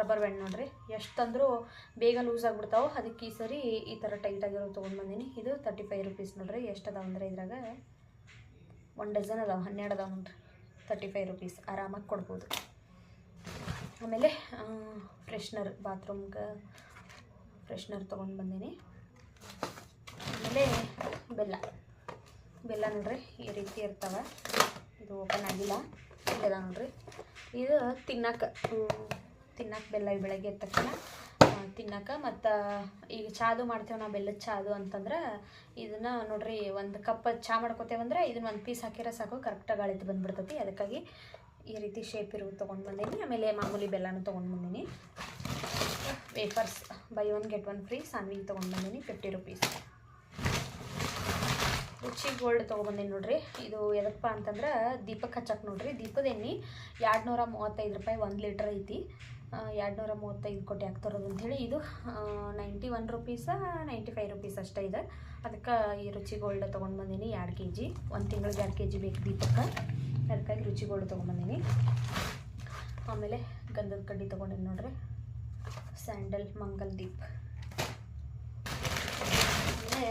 rubber band ನೋಡ್ರಿ. ಎಷ್ಟು ತಂದರೂ ಬೇಗ ಲೂಸ್ ಆಗಿಬಿಡ್ತಾವೆ ಅದಕ್ಕೆ ಈ ಸರಿ ಈ ಥರ ಟೈಟ್ ಆಗಿರೋ ತೊಗೊಂಡು ಬಂದೀನಿ. ಇದು ತರ್ಟಿ ಫೈವ್ ರುಪೀಸ್ ನೋಡ್ರಿ. ಎಷ್ಟು ಅದಾವ ಅಂದರೆ ಇದ್ರಾಗ ಒಂದು ಡಜನ್ ಅದಾವೆ, ಹನ್ನೆರಡು ಅದಾವೆ ನೋಡ್ರಿ. ತರ್ಟಿ ಫೈವ್ ರುಪೀಸ್ ಆರಾಮಾಗಿ ಕೊಡ್ಬೋದು. ಆಮೇಲೆ ಫ್ರೆಶ್ನರ್ ಬಾತ್ರೂಮ್ಗೆ ಫ್ರೆಶ್ನರ್ ತೊಗೊಂಡು ಬಂದೀನಿ. ಆಮೇಲೆ ಬೆಲ್ಲ. ಬೆಲ್ಲ ನೋಡ್ರಿ, ಈ ರೀತಿ ಇರ್ತವೆ. ಇದು ಓಪನ್ ಆಗಿಲ್ಲ. ಇಲ್ಲದ ನೋಡ್ರಿ. ಇದು ತಿನ್ನಕ್ಕೆ ತಿನ್ನಕ್ಕೆ ಬೆಲ್ಲ ಬೆಳಗ್ಗೆ ಎದ್ದ ತಕ್ಷಣ ತಿನ್ನಕ್ಕೆ ಮತ್ತು ಈಗ ಚಾದು ಮಾಡ್ತೇವೆ ನಾವು ಬೆಲ್ಲದ ಚಾದು ಅಂತಂದ್ರೆ ಇದನ್ನು ನೋಡಿರಿ ಒಂದು ಕಪ್ ಚಾ ಮಾಡ್ಕೋತೇವಂದ್ರೆ ಇದನ್ನ ಒಂದು ಪೀಸ್ ಹಾಕಿರೋ ಸಾಕು ಕರೆಕ್ಟಾಗಿ ಅಳಿತು ಬಂದ್ಬಿಡ್ತೈತಿ. ಅದಕ್ಕಾಗಿ ಈ ರೀತಿ ಶೇಪ್ ಇರುವ ತೊಗೊಂಡು ಬಂದೀನಿ. ಆಮೇಲೆ ಮಾಮೂಲಿ ಬೆಲ್ಲನೂ ತೊಗೊಂಡು ಬಂದೀನಿ. Wafers buy one get one free ಸಾನ್ವಿಗೆ ತೊಗೊಂಡು ಬಂದೀನಿ ಫಿಫ್ಟಿ ರುಪೀಸ್ ರುಚಿ ಗೋಲ್ಡ್ ತೊಗೊಬಂದೀನಿ ನೋಡ್ರಿ. ಇದು ಎದಪ್ಪ ಅಂತಂದ್ರೆ ದೀಪಕ್ಕೆ ಹಚ್ಚಕ್ಕೆ ನೋಡ್ರಿ. ದೀಪದ ಎಣ್ಣೆ ಎರಡು ನೂರ ಮೂವತ್ತೈದು ರೂಪಾಯಿ ಒಂದು ಲೀಟ್ರ್ ಐತಿ. ಎರಡು ನೂರ ಮೂವತ್ತೈದು ಕೊಟ್ಟು ಯಾಕೆ ತರೋದು ಅಂಥೇಳಿ ಇದು ninety one rupees ninety five rupees ಅಷ್ಟೇ ಇದೆ. ಅದಕ್ಕೆ ಈ ರುಚಿ ಗೋಲ್ಡ್ ತೊಗೊಂಡು ಬಂದೀನಿ ಎರಡು ಕೆ ಜಿ ಒಂದು ತಿಂಗಳಿಗೆ ಎರಡು ಕೆ ಜಿ ಬೇಕು ದೀಪಕ್ಕೆ. ಅದಕ್ಕಾಗಿ ರುಚಿ ಗೋಲ್ಡ್ ತೊಗೊಂಡ್ಬಂದೀನಿ ಆಮೇಲೆ ಗಂಧದ ಕಡ್ಡಿ ತೊಗೊಂಡಿನಿ ನೋಡ್ರಿ. ಸ್ಯಾಂಡಲ್ ಮಂಗಲ್ ದೀಪ್. ಆಮೇಲೆ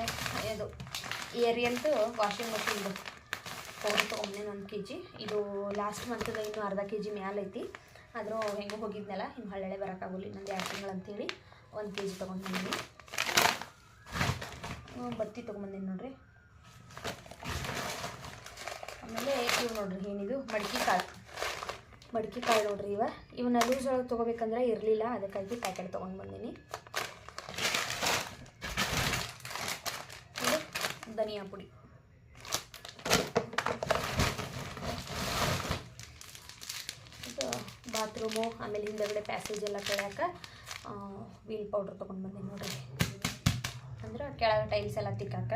ಇದು ಏರಿಯಲ್ದು ವಾಷಿಂಗ್ ಮಷಿನ್ದು ತೊಗೊಂಡು ತೊಗೊಂಡೇನು ಒಂದು ಕೆ ಜಿ ಇದು ಲಾಸ್ಟ್ ಮಂತ್ದ ಇನ್ನೂ ಅರ್ಧ ಕೆ ಜಿ ಮ್ಯಾಲೈತಿ. ಆದರೂ ಹೆಂಗೋ ಹೋಗಿದ್ನಲ್ಲ ಹಿಂಗೆ ಹಳ್ಳೆಳೆ ಬರೋಕ್ಕಾಗಲಿ ಇನ್ನೊಂದು ಎರಡು ತಿಂಗಳು ಅಂತೇಳಿ ಒಂದು ಕೆ ಜಿ ತೊಗೊಂಡು ಬತ್ತಿ ತೊಗೊಂಬಂದೀನಿ ನೋಡಿರಿ. ಆಮೇಲೆ ಇವು ನೋಡ್ರಿ ಏನಿದು, ಮಡಿಕೆ ಕಾಳು. ಮಡಿಕೆ ಕಾಳು ನೋಡ್ರಿ ಇವ. ಇವು ಲೂಸ್ ಒಳಗೆ ತೊಗೋಬೇಕಂದ್ರೆ ಇರಲಿಲ್ಲ, ಅದಕ್ಕಾಗಿ ಪ್ಯಾಕೆಟ್ ತೊಗೊಂಡು ಬಂದೀನಿ ಧನಿಯಾ ಪುಡಿ ಇದು ಬಾತ್ರೂಮು ಆಮೇಲೆ ಹಿಂದಗಡೆ ಪ್ಯಾಸೇಜ್ ಎಲ್ಲ ತೊಳ್ಯಾಕ ವೀಲ್ ಪೌಡ್ರ್ ತೊಗೊಂಡು ಬಂದೀನಿ ನೋಡ್ರಿ. ಅಂದ್ರೆ ಕೆಳಗೆ ಟೈಲ್ಸ್ ಎಲ್ಲ ತಿಕ್ಕಾಕ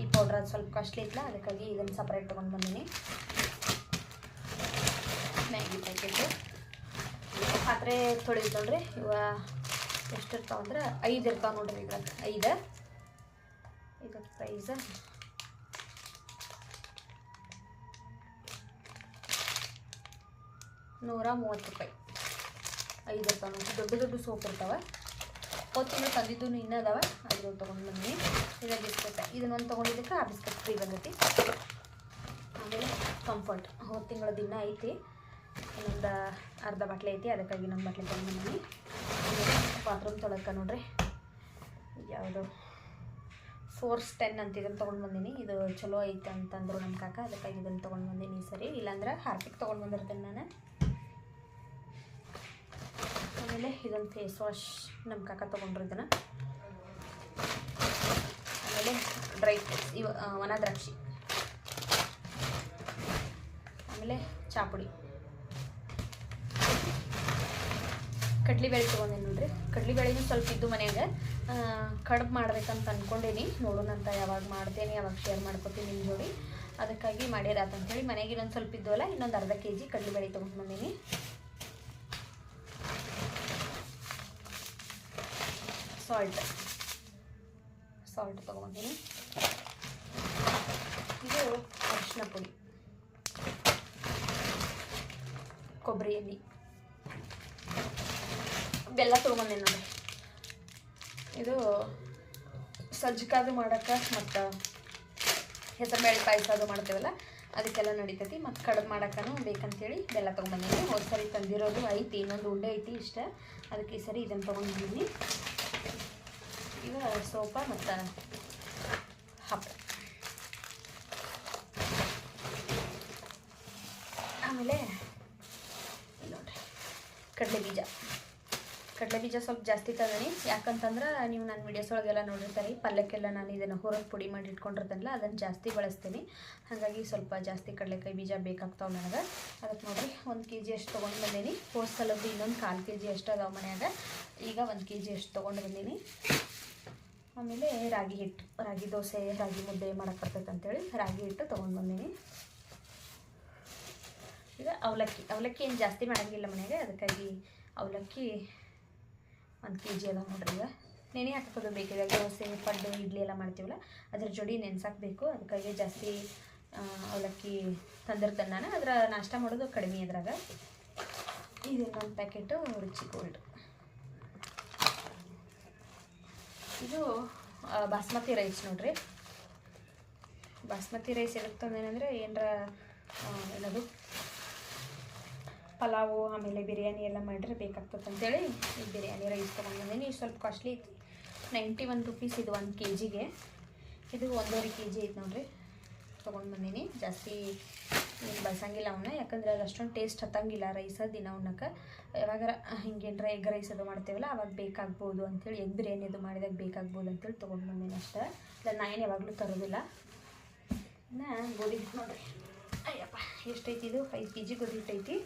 ಈ ಪೌಡ್ರ್ ಅದು ಸ್ವಲ್ಪ ಕಾಸ್ಟ್ಲಿ ಇತ್ತಲ್ಲ ಅದಕ್ಕಾಗಿ ಇದನ್ನು ಸಪ್ರೇಟ್ ತೊಗೊಂಡು ಬಂದೀನಿ. ಮ್ಯಾಗಿ ಪ್ಯಾಕೆಟು ಪಾತ್ರೆ ತೊಳೆದು ನೋಡ್ರಿ, ಇವ ಎಷ್ಟು ಇರ್ತಾವ ಅಂದ್ರೆ ಐದು ಇರ್ತಾವೆ ನೋಡ್ರಿ ಈಗ ಐದು. ಇದಕ್ಕೆ ಪ್ರೈಸ್ ನೂರ ಮೂವತ್ತು ರೂಪಾಯಿ. ಐದು ರೂಪಾಯಿ ದೊಡ್ಡ ದೊಡ್ಡ ಸೋಪ್ ಇರ್ತಾವೆ. ಕೊತ್ತಿನ ತಂದಿದ್ದು ಇನ್ನೂ ಅದಾವೆ ಅದ್ರ ತೊಗೊಂಡು ಬಂದೀನಿ ಇದು ಬಿಸ್ಕೆಟ್. ಇದನ್ನೊಂದು ತೊಗೊಂಡಿದ್ದಕ್ಕೆ ಆ ಬಿಸ್ಕೆಟ್ ಫ್ರೀ ಬಂದೈತಿ. ಆಮೇಲೆ ಕಂಫರ್ಟ್ ಹೋದ ತಿಂಗಳ ದಿನ ಐತಿ. ಇನ್ನೊಂದು ಅರ್ಧ ಬಾಟ್ಲಿ ಐತಿ. ಅದಕ್ಕಾಗಿ ಇನ್ನೊಂದು ಬಾಟ್ಲಿ ತೊಗೊಂಡು ಬಂದೀನಿ ಬಾತ್ರೂಮ್ ತೊಳಕ ನೋಡ್ರಿ. ಯಾವುದು ಫೋರ್ಸ್ ಟೆನ್ ಅಂತ ಇದನ್ನು ತೊಗೊಂಡು ಬಂದೀನಿ. ಇದು ಚಲೋ ಐತೆ ಅಂತಂದರು ನಮ್ಮ ಕಾಕ. ಅದಕ್ಕಾಗಿ ಇದನ್ನು ತೊಗೊಂಡು ಬಂದೀನಿ ಸರಿ. ಇಲ್ಲಾಂದ್ರೆ ಹಾರ್ಪಿಕ್ ತೊಗೊಂಡು ಬಂದಿರ್ತೀನಿ ನಾನು. ಆಮೇಲೆ ಇದೊಂದು ಫೇಸ್ ವಾಶ್ ನಮ್ಮ ಕಾಕ ತೊಗೊಂಡ್ರು ಇದನ್ನು. ಆಮೇಲೆ ಡ್ರೈ ಫ್ರೂಟ್ಸ್ ಇವ ಒಣ ದ್ರಾಕ್ಷಿ ಆಮೇಲೆ ಚಾಪುಡಿ. ಕಡ್ಲಿಬೇಳೆ ತೊಗೊಂಡೆ ನೋಡ್ರಿ. ಕಡ್ಲಿಬೇಳೆನೂ ಸ್ವಲ್ಪ ಇದ್ದು ಮನೆಯಾಗ. ಕಡುಬು ಮಾಡ್ಬೇಕಂತ ಅಂದ್ಕೊಂಡೇನಿ ನೋಡೋಣಂತ ಯಾವಾಗ ಮಾಡ್ತೇನೆ, ಯಾವಾಗ ಶೇರ್ ಮಾಡ್ಕೊತೀನಿ ನಿಮ್ಮ ಜೋಡಿ. ಅದಕ್ಕಾಗಿ ಮಾಡ್ಯಾರ ಅಂತೇಳಿ ಮನೆಗೆ ಇನ್ನೊಂದು ಸ್ವಲ್ಪ ಇದ್ದವಲ್ಲ, ಇನ್ನೊಂದು ಅರ್ಧ ಕೆ ಜಿ ಕಡ್ಲಿಬೇಳೆ ತೊಗೊಂಡು ಬಂದೀನಿ. ಸಾಲ್ಟ್ ಸಾಲ್ಟ್ ತೊಗೊಂಬಂದೀನಿ ಇದು ಅರಿಶಿನ ಪುಡಿ. ಕೊಬ್ಬರಿ ಎಣ್ಣೆ ಬೆಲ್ಲ ತೊಗೊಂಬಂದೇನಿ ನೋಡಿ ಇದು ಸಜ್ಜಿಕಾದು ಮಾಡಕ್ಕೆ ಮತ್ತು ಹೆಸರುಬೇಳೆ ಪಾಯಸ ಅದು ಮಾಡ್ತೇವಲ್ಲ, ಅದಕ್ಕೆಲ್ಲ ನಡೀತೈತಿ. ಮತ್ತು ಕಡುಬು ಮಾಡೋಕ್ಕೂ ಬೇಕಂತೇಳಿ ಬೆಲ್ಲ ತೊಗೊಂಡ್ಬಂದಿದ್ದೀನಿ ಹೋದ ಸರಿ ತಂದಿರೋದು ಐತಿ, ಇನ್ನೊಂದು ಉಂಡೆ ಐತಿ ಇಷ್ಟ. ಅದಕ್ಕೆ ಈ ಸರಿ ಇದನ್ನು ತೊಗೊಂಡಿದ್ದೀನಿ. ಈಗ ಸೋಪ ಮತ್ತು ಹಪ್ಪ ಆಮೇಲೆ ನೋಡಿರಿ, ಕಡಲೆ ಬೀಜ. ಕಡಲೆ ಬೀಜ ಸ್ವಲ್ಪ ಜಾಸ್ತಿ ತಗೊಳ್ಳಿ. ಯಾಕಂತಂದ್ರೆ ನೀವು ನನ್ನ ವಿಡಿಯೋಸ್ ಒಳಗೆಲ್ಲ ನೋಡಿರ್ತಾರೆ, ಪಲ್ಯಕ್ಕೆಲ್ಲ ನಾನು ಇದನ್ನು ಹೊರಗೆ ಪುಡಿ ಮಾಡಿ ಇಟ್ಕೊಂಡಿರ್ತೇನಲ್ಲ, ಅದನ್ನು ಜಾಸ್ತಿ ಬಳಸ್ತೀನಿ. ಹಾಗಾಗಿ ಸ್ವಲ್ಪ ಜಾಸ್ತಿ ಕಡಲೆಕಾಯಿ ಬೀಜ ಬೇಕಾಗ್ತಾವೆ ನನಗೆ. ಅದಕ್ಕೆ ನೋಡಿರಿ, ಒಂದು ಕೆ ಜಿ ಅಷ್ಟು ತೊಗೊಂಡು ಬಂದೀನಿ. ಹೋದ ಸಲದ್ದು ಇನ್ನೊಂದು ಕಾಲು ಕೆ ಜಿ ಅಷ್ಟು ಅದಾವೆ ಮನೆಯಾಗ. ಈಗ ಒಂದು ಕೆ ಜಿ ಅಷ್ಟು ತೊಗೊಂಡು ಬಂದೀನಿ. ಆಮೇಲೆ ರಾಗಿ ಹಿಟ್ಟು, ರಾಗಿ ದೋಸೆ, ರಾಗಿ ಮುದ್ದೆ ಮಾಡಕ್ಕೆ ಬರ್ತೈತೆ ಅಂತೇಳಿ ರಾಗಿ ಹಿಟ್ಟು ತೊಗೊಂಡು ಬಂದೀನಿ. ಈಗ ಅವಲಕ್ಕಿ ಅವಲಕ್ಕಿ ಏನು ಜಾಸ್ತಿ ಮಾಡೋಂಗಿಲ್ಲ ಮನೆಗೆ, ಅದಕ್ಕಾಗಿ ಅವಲಕ್ಕಿ ಒಂದು ಕೆ ಜಿ ಅದ ನೋಡ್ರಿ ಈಗ. ನೆನೆ ಹಾಕೋದು ಬೇಕಿದೆ, ದೋಸೆ, ಪಡ್ಡು, ಇಡ್ಲಿ ಎಲ್ಲ ಮಾಡ್ತೀವಲ್ಲ, ಅದ್ರ ಜೋಡಿ ನೆನ್ಸಾಕಬೇಕು, ಅದಕ್ಕಾಗಿ ಜಾಸ್ತಿ ಅವಲಕ್ಕಿ ತಂದಿರ್ತಾನೆ ನಾನು, ಅದರ ನಾಷ್ಟ ಮಾಡೋದು ಕಡಿಮೆ ಅದ್ರಾಗ ಇದೊಂದು ಪ್ಯಾಕೆಟು ರುಚಿ ಗೋಲ್ಡ್ ಇದು ಬಾಸ್ಮತಿ ರೈಸ್ ನೋಡ್ರಿ. ಬಾಸ್ಮತಿ ರೈಸ್ ತಂದೇನೆಂದರೆ ಏನರ ಏನದು? ಪಲಾವು, ಆಮೇಲೆ ಬಿರಿಯಾನಿ ಎಲ್ಲ ಮಾಡಿದ್ರೆ ಬೇಕಾಗ್ತದೆ ಅಂತೇಳಿ ಈ ಬಿರಿಯಾನಿ ರೈಸ್ ತೊಗೊಂಡು ಬಂದೀನಿ ಇದು ಸ್ವಲ್ಪ ಕಾಸ್ಟ್ಲಿ ಐತಿ. ನೈಂಟಿ ಒನ್ ರುಪೀಸ್ ಇದು ಒಂದು ಕೆ ಜಿಗೆ ಇದು ಒಂದೂವರೆ ಕೆ ಜಿ ಐತೆ ನೋಡ್ರಿ. ತೊಗೊಂಡು ಬಂದೀನಿ ಜಾಸ್ತಿ ಬಳಸಂಗಿಲ್ಲ ಅವನ್ನ ಯಾಕಂದ್ರೆ ಅದು ಅಷ್ಟೊಂದು ಟೇಸ್ಟ್ ಹತ್ತಂಗಿಲ್ಲ ರೈಸ ದಿನ ಉಣ್ಣಕ್ಕೆ ಯಾವಾಗಾರ ಹಿಂಗೇನರ ಎಗ್ ರೈಸ್ ಅದು ಮಾಡ್ತೇವಲ್ಲ, ಅವಾಗ ಬೇಕಾಗ್ಬೋದು ಅಂಥೇಳಿ ಎಗ್ ಬಿರಿಯಾನಿ ಅದು ಮಾಡಿದಾಗ ಬೇಕಾಗ್ಬೋದು ಅಂತೇಳಿ ತೊಗೊಂಡು ಬಂದೇನೆ ಅಷ್ಟೇ. ಇಲ್ಲ ನಾನು ಯಾವಾಗಲೂ ತರೋದಿಲ್ಲ. ನಾ ಗೋಧಿ ಹಿಟ್ಟು ನೋಡ್ರಿ. ಅಯ್ಯಪ್ಪ, ಎಷ್ಟೈತಿ ಇದು? ಐದು ಕೆ ಜಿ ಗೋಧಿ ಹಿಟ್ಟು ಐತಿ.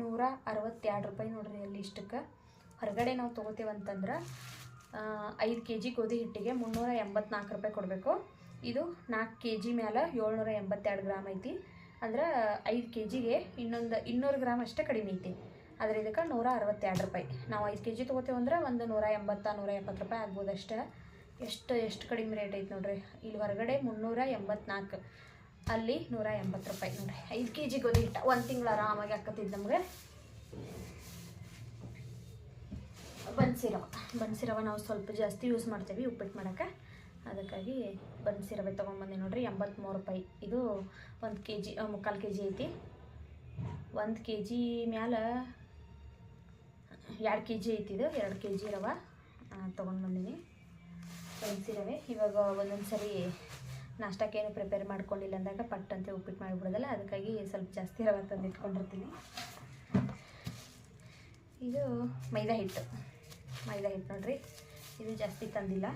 ನೂರ ಅರವತ್ತೆರಡು ರೂಪಾಯಿ ನೋಡ್ರಿ ಅಲ್ಲಿ ಇಷ್ಟಕ್ಕೆ. ಹೊರಗಡೆ ನಾವು ತೊಗೋತೇವಂತಂದ್ರೆ ಐದು ಕೆ ಜಿ ಗೋಧಿ ಹಿಟ್ಟಿಗೆ ಮುನ್ನೂರ ಎಂಬತ್ನಾಲ್ಕು ರೂಪಾಯಿ ಕೊಡಬೇಕು. ಇದು ನಾಲ್ಕು ಕೆ ಜಿ ಮೇಲೆ ಏಳ್ನೂರ ಎಂಬತ್ತೆರಡು ಗ್ರಾಮ್ ಐತಿ. ಅಂದ್ರೆ ಐದು ಕೆ ಜಿಗೆ ಇನ್ನೊಂದು ಇನ್ನೂರು ಗ್ರಾಮ್ ಅಷ್ಟೇ ಕಡಿಮೆ ಐತಿ. ಆದರೆ ಇದಕ್ಕೆ ನೂರ ಅರವತ್ತೆರಡು ರೂಪಾಯಿ. ನಾವು ಐದು ಕೆ ಜಿ ತೊಗೋತೇವಂದ್ರೆ ಒಂದು ನೂರ ಎಂಬತ್ತ, ನೂರ ಎಪ್ಪತ್ತು ರೂಪಾಯಿ ಆಗ್ಬೋದು ಅಷ್ಟೇ. ಎಷ್ಟು ಎಷ್ಟು ಕಡಿಮೆ ರೇಟ್ ಐತಿ ನೋಡ್ರಿ. ಇಲ್ಲಿ ಹೊರಗಡೆ ಮುನ್ನೂರ ಎಂಬತ್ನಾಲ್ಕು. ಅಲ್ಲಿ ನೂರ ಎಂಬತ್ತು ರೂಪಾಯಿ ನೋಡ್ರಿ. ಐದು ಕೆ ಜಿ ಗೋಧಿ ಹಿಟ್ಟ ಒಂದು ತಿಂಗಳು ಆರಾಮಾಗಿ ಹಾಕತ್ತಿದ್ದು ನಮಗೆ. ಬನ್ಸಿರವ ಬನ್ಸಿರವ ನಾವು ಸ್ವಲ್ಪ ಜಾಸ್ತಿ ಯೂಸ್ ಮಾಡ್ತೀವಿ, ಉಪ್ಪಿಟ್ಟು ಮಾಡೋಕ್ಕೆ. ಅದಕ್ಕಾಗಿ ಬನ್ಸಿರವೆ ತೊಗೊಂಬಂದೆ ನೋಡ್ರಿ ಎಂಬತ್ತ್ಮೂರು ರೂಪಾಯಿ. ಇದು ಒಂದು ಕೆ ಜಿ ಮುಕ್ಕಾಲು ಕೆ ಜಿ ಐತಿ. ಒಂದು ಕೆ ಜಿ ಮ್ಯಾಲೆ ಎರಡು ಕೆ ಜಿ ಐತಿ ಇದು, ಎರಡು ಕೆ ಜಿ ರವೆ ತೊಗೊಂಡು ಬಂದೀನಿ ಬನ್ಸಿರವೆ, ಇವಾಗ ಒಂದೊಂದು ಸರಿ ನಾಷ್ಟಕ್ಕೇನು ಪ್ರಿಪೇರ್ ಮಾಡ್ಕೊಂಡಿಲ್ಲ ಅಂದಾಗ ಪಟ್ ಅಂತ ಉಪ್ಪಿಟ್ಟು ಮಾಡಿಬಿಡೋದಲ್ಲ, ಅದಕ್ಕಾಗಿ ಸ್ವಲ್ಪ ಜಾಸ್ತಿ ರವೆ ತಂದು ಇಟ್ಕೊಂಡಿರ್ತೀನಿ ಇದು ಮೈದಾ ಹಿಟ್ಟು. ಮೈದಾ ಹಿಟ್ಟು ನೋಡ್ರಿ. ಇದು ಜಾಸ್ತಿ ತಂದಿಲ್ಲ.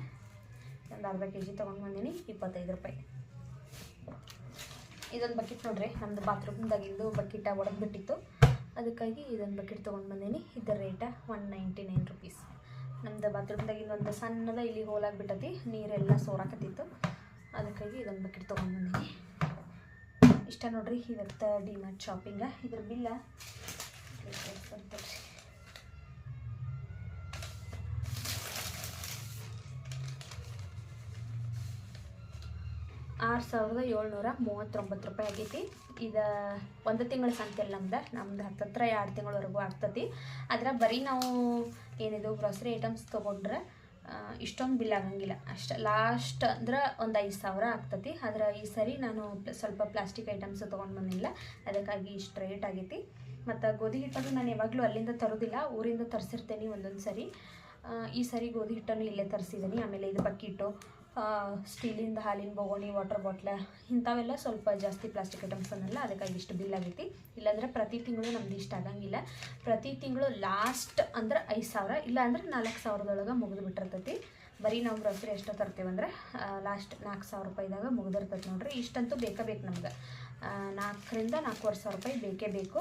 ಒಂದು ಅರ್ಧ ಕೆ ಜಿ ತೊಗೊಂಡು ಬಂದೀನಿ, ಇಪ್ಪತ್ತೈದು ರೂಪಾಯಿ. ಇದೊಂದು ಬಕೆಟ್ ನೋಡ್ರಿ ನಮ್ಮದು ಬಾತ್ರೂಮ್ದಾಗಿಂದು ಬಕೆಟ ಒಡೆದ್ಬಿಟ್ಟಿತ್ತು ಅದಕ್ಕಾಗಿ ಇದೊಂದು ಬಕೆಟ್ ತೊಗೊಂಡು ಬಂದೀನಿ. ಇದರ rate one ninety nine rupees ನಮ್ದು ಬಾತ್ರೂಮ್ದಾಗಿಂದು ಒಂದು ಸಣ್ಣದ ಇಲ್ಲಿ ಹೋಲಾಗ್ಬಿಟ್ಟತಿ ನೀರೆಲ್ಲ ಸೋರಾಕತ್ತಿತ್ತು. ಅದಕ್ಕಾಗಿ ಇದೊಂದು ಬಕೆಟ್ ತೊಗೊಂಡು ಬಂದೀನಿ. ಇಷ್ಟ ನೋಡ್ರಿ, ಇವತ್ತು ಡಿಮಾರ್ಟ್ ಶಾಪಿಂಗ ಇದ್ರ ಬಿಲ್ಲ. ಆರು ಸಾವಿರದ ಏಳ್ನೂರ ಮೂವತ್ತೊಂಬತ್ತು ರೂಪಾಯಿ ಆಗೈತಿ. ಇದು ಒಂದು ತಿಂಗಳ ಸಂತೆಲ್ಲ ನಮ್ದು. ನಮ್ದು ಹತ್ತತ್ರ ಎರಡು ತಿಂಗಳವರೆಗೂ ಆಗ್ತತಿ. ಆದ್ರೆ ಬರೀ ನಾವು ಏನಿದು ಗ್ರೋಸರಿ ಐಟಮ್ಸ್ ತೊಗೊಂಡ್ರೆ ಇಷ್ಟೊಂದು ಬಿಲ್ ಆಗಂಗಿಲ್ಲ. ಅಷ್ಟು ಲಾಸ್ಟ್ ಅಂದ್ರೆ ಒಂದು ಐದು ಸಾವಿರ ಆಗ್ತತಿ. ಆದ್ರೆ ಈ ಸರಿ ನಾನು ಸ್ವಲ್ಪ ಪ್ಲಾಸ್ಟಿಕ್ ಐಟಮ್ಸ್ ತೊಗೊಂಡು ಬಂದಿಲ್ಲ. ಅದಕ್ಕಾಗಿ ಇಷ್ಟು ರೇಟ್ ಆಗೈತಿ. ಮತ್ತು ಗೋಧಿ ಹಿಟ್ಟನ್ನು ನಾನು ಯಾವಾಗಲೂ ಅಲ್ಲಿಂದ ತರೋದಿಲ್ಲ. ಊರಿಂದ ತರಿಸಿರ್ತೇನೆ ಒಂದೊಂದು ಸರಿ. ಈ ಸರಿ ಗೋಧಿ ಹಿಟ್ಟನ್ನು ಇಲ್ಲೇ ತರಿಸಿದ್ದೀನಿ ಆಮೇಲೆ ಇದು ಬಕ್ಕಿಟ್ಟು ಸ್ಟೀಲಿಂದ ಹಾಲಿನ ಬೊಗೋಣಿ ವಾಟರ್ ಬಾಟ್ಲ ಇಂಥವೆಲ್ಲ ಸ್ವಲ್ಪ ಜಾಸ್ತಿ ಪ್ಲಾಸ್ಟಿಕ್ ಐಟಮ್ಸ್ ಅನ್ನಲ್ಲ, ಅದಕ್ಕಾಗಿ ಇಷ್ಟು ಬಿಲ್ ಆಗೈತಿ. ಇಲ್ಲಾಂದ್ರೆ ಪ್ರತಿ ತಿಂಗಳು ನಮ್ದು ಇಷ್ಟ ಆಗಂಗಿಲ್ಲ. ಪ್ರತಿ ತಿಂಗಳು ಲಾಸ್ಟ್ ಅಂದ್ರೆ ಐದು ಸಾವಿರ ಇಲ್ಲ ಅಂದ್ರೆ ನಾಲ್ಕು ಸಾವಿರದೊಳಗೆ ಮುಗಿದು ಬಿಟ್ಟಿರ್ತೈತಿ ಬರೀ ನಾವು ಗ್ರೋಸರಿ ಎಷ್ಟು ತರ್ತೇವಂದ್ರೆ ಲಾಸ್ಟ್ ನಾಲ್ಕು ಸಾವಿರ ರೂಪಾಯಿದಾಗ ಮುಗಿದಿರ್ತೈತಿ ನೋಡ್ರಿ. ಇಷ್ಟಂತೂ ಬೇಕೇ ಬೇಕು ನಮ್ಗೆ. ನಾಲ್ಕರಿಂದ ನಾಲ್ಕೂವರೆ ಸಾವಿರ ರೂಪಾಯಿ ಬೇಕೇ ಬೇಕು.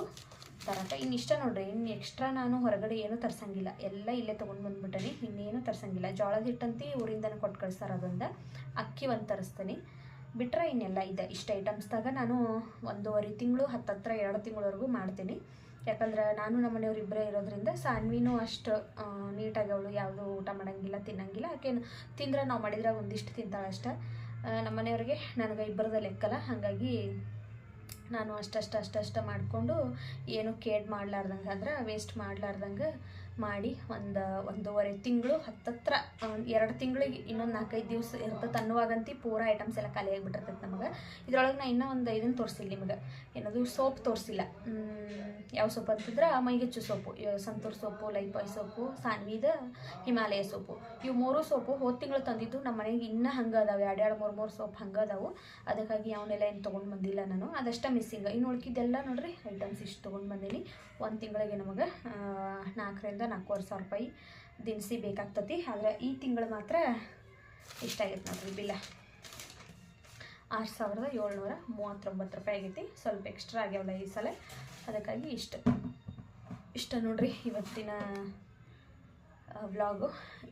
ತರಕ ಇನ್ನು ಇಷ್ಟ ನೋಡ್ರಿ, ಇನ್ನು ಎಕ್ಸ್ಟ್ರಾ ನಾನು ಹೊರಗಡೆ ಏನೂ ತರ್ಸಂಗಿಲ್ಲ. ಎಲ್ಲ ಇಲ್ಲೇ ತೊಗೊಂಡು ಬಂದ್ಬಿಟ್ಟನಿ ಇನ್ನೇನು ತರ್ಸಂಗಿಲ್ಲ. ಜೋಳದ ಹಿಟ್ಟಂತಿ ಊರಿಂದನೂ ಕೊಟ್ಟು ಕಳಿಸ್ತಾರೆ ಅದೊಂದು. ಅಕ್ಕಿ ಒಂದು ತರಿಸ್ತೀನಿ. ಬಿಟ್ರೆ ಇನ್ನೆಲ್ಲ ಇದೆ. ಇಷ್ಟು ಐಟಮ್ಸ್ದಾಗ ನಾನು ಒಂದೂವರೆ ತಿಂಗಳು ಹತ್ತತ್ರ ಎರಡು ತಿಂಗಳವರೆಗೂ ಮಾಡ್ತೀನಿ. ಯಾಕಂದ್ರೆ ನಾನು ನಮ್ಮ ಮನೆಯವ್ರು ಇಬ್ಬರೇ ಇರೋದ್ರಿಂದ ಸಾನ್ವಿನೂ ಅಷ್ಟು ನೀಟಾಗಿ ಅವಳು ಯಾವುದು ಊಟ ಮಾಡೋಂಗಿಲ್ಲ, ತಿನ್ನಂಗಿಲ್ಲ. ಆಕೆನು ತಿಂದ್ರೆ ನಾವು ಮಾಡಿದ್ರೆ ಒಂದಿಷ್ಟು ತಿಂತಾಳೆ ಅಷ್ಟೆ ನಮ್ಮ ಮನೆಯವ್ರಿಗೆ ನನಗೆ ಇಬ್ಬರದ ಲೆಕ್ಕಲ್ಲ. ಹಾಗಾಗಿ ನಾನು ಅಷ್ಟಷ್ಟು ಅಷ್ಟಷ್ಟು ಮಾಡಿಕೊಂಡು ಏನು ಕೇಡ್ ಮಾಡ್ಲಾರ್ದಂಗೆ ಅಂದ್ರೆ ವೇಸ್ಟ್ ಮಾಡ್ಲಾರ್ದಂಗೆ ಮಾಡಿ ಒಂದು, ಒಂದೂವರೆ ತಿಂಗಳು, ಹತ್ತತ್ರ ಎರಡು ತಿಂಗಳಿಗೆ ಇನ್ನೊಂದು ನಾಲ್ಕೈದು ದಿವಸ ಇರ್ತದೆ ಅನ್ನುವಾಗಂತಿ ಪೂರ ಐಟಮ್ಸ್ ಎಲ್ಲ ಖಾಲಿ ಆಗಿಬಿಟ್ಟಿರ್ತೈತೆ ನಮಗೆ. ಇದ್ರೊಳಗೆ ನಾ ಇನ್ನೂ ಒಂದು ಇದನ್ನು ತೋರಿಸಿಲ್ಲ ನಿಮಗೆ. ಏನದು, ಸೋಪ್ ತೋರಿಸಿಲ್ಲ. ಯಾವ ಸೋಪ್ ಅಂತಿದ್ರೆ, ಮೈಗೆಚ್ಚು soap Santoor soap Lifebuoy soap, ಸಾನ್ವಿದ, Himalaya soap. ಇವು ಮೂರು ಸೋಪು ಹೋದ ತಿಂಗಳು ತಂದಿದ್ದು ನಮ್ಮ ಮನೆಗೆ ಇನ್ನೂ ಹಂಗೆ ಅದಾವೆ, ಎರಡು ಎರಡು, ಮೂರು ಮೂರು ಸೋಪ್ ಹಂಗೆ ಅದಾವು. ಅದಕ್ಕಾಗಿ ಅವನ್ನೆಲ್ಲ ಏನು ತೊಗೊಂಡು ಬಂದಿಲ್ಲ ನಾನು. ಅದಷ್ಟೇ ಮಿಸ್ಸಿಂಗ್. ಇನ್ನು ಉಳ್ಕಿದ್ದೆಲ್ಲ ನೋಡ್ರಿ, ಐಟಮ್ಸ್ ಇಷ್ಟು ತೊಗೊಂಡು ಬಂದೀನಿ. ಒಂದು ತಿಂಗಳಿಗೆ ನಮಗೆ ನಾಲ್ಕರಿಂದ ನಾಲ್ಕೂವರೆ ಸಾವಿರ ರೂಪಾಯಿ ದಿನಸಿ ಬೇಕಾಗ್ತತಿ. ಆದರೆ ಈ ತಿಂಗಳು ಮಾತ್ರ ಇಷ್ಟಾಗೈತೆ ನೋಡ್ರಿ ಬಿಲ್ಲ ಆರು ಸಾವಿರದ ಏಳ್ನೂರ ಮೂವತ್ತೊಂಬತ್ತು ರೂಪಾಯಿ ಆಗೈತಿ. ಸ್ವಲ್ಪ ಎಕ್ಸ್ಟ್ರಾ ಆಗ್ಯಾವಲ್ಲ ಈ ಸಲ. ಅದಕ್ಕಾಗಿ ಇಷ್ಟು. ಇಷ್ಟ ನೋಡ್ರಿ ಇವತ್ತಿನ ವ್ಲಾಗು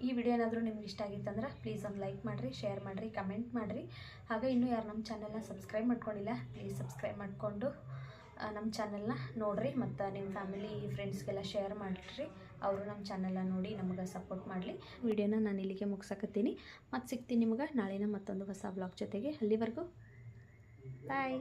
ಈ ವಿಡಿಯೋ ಏನಾದರೂ ನಿಮ್ಗೆ ಇಷ್ಟ ಆಗಿತ್ತಂದ್ರೆ ಪ್ಲೀಸ್ ಒಂದು ಲೈಕ್ ಮಾಡಿರಿ ಶೇರ್ ಮಾಡಿರಿ ಕಮೆಂಟ್ ಮಾಡಿರಿ. ಹಾಗೆ ಇನ್ನೂ ಯಾರು ನಮ್ಮ ಚಾನಲ್ನ ಸಬ್ಸ್ಕ್ರೈಬ್ ಮಾಡ್ಕೊಂಡಿಲ್ಲ ಪ್ಲೀಸ್ ಸಬ್ಸ್ಕ್ರೈಬ್ ಮಾಡಿಕೊಂಡು ನಮ್ಮ ಚಾನಲ್ನ ನೋಡಿರಿ ಮತ್ತು ನಿಮ್ಮ ಫ್ಯಾಮಿಲಿ ಫ್ರೆಂಡ್ಸ್ಗೆಲ್ಲ ಶೇರ್ ಮಾಡಿರಿ. ಅವರು ನಮ್ಮ ಚಾನಲ್ನ ನೋಡಿ ನಮಗೆ ಸಪೋರ್ಟ್ ಮಾಡಲಿ. ವಿಡಿಯೋನ ನಾನು ಇಲ್ಲಿಗೆ ಮುಗಿಸಕತ್ತೀನಿ. ಮತ್ತು ಸಿಗ್ತೀನಿ ನಿಮಗೆ ನಾಳೆನ ಮತ್ತೊಂದು ಹೊಸ ಬ್ಲಾಗ್ ಜೊತೆಗೆ. ಅಲ್ಲಿವರೆಗೂ. ಬಾಯ್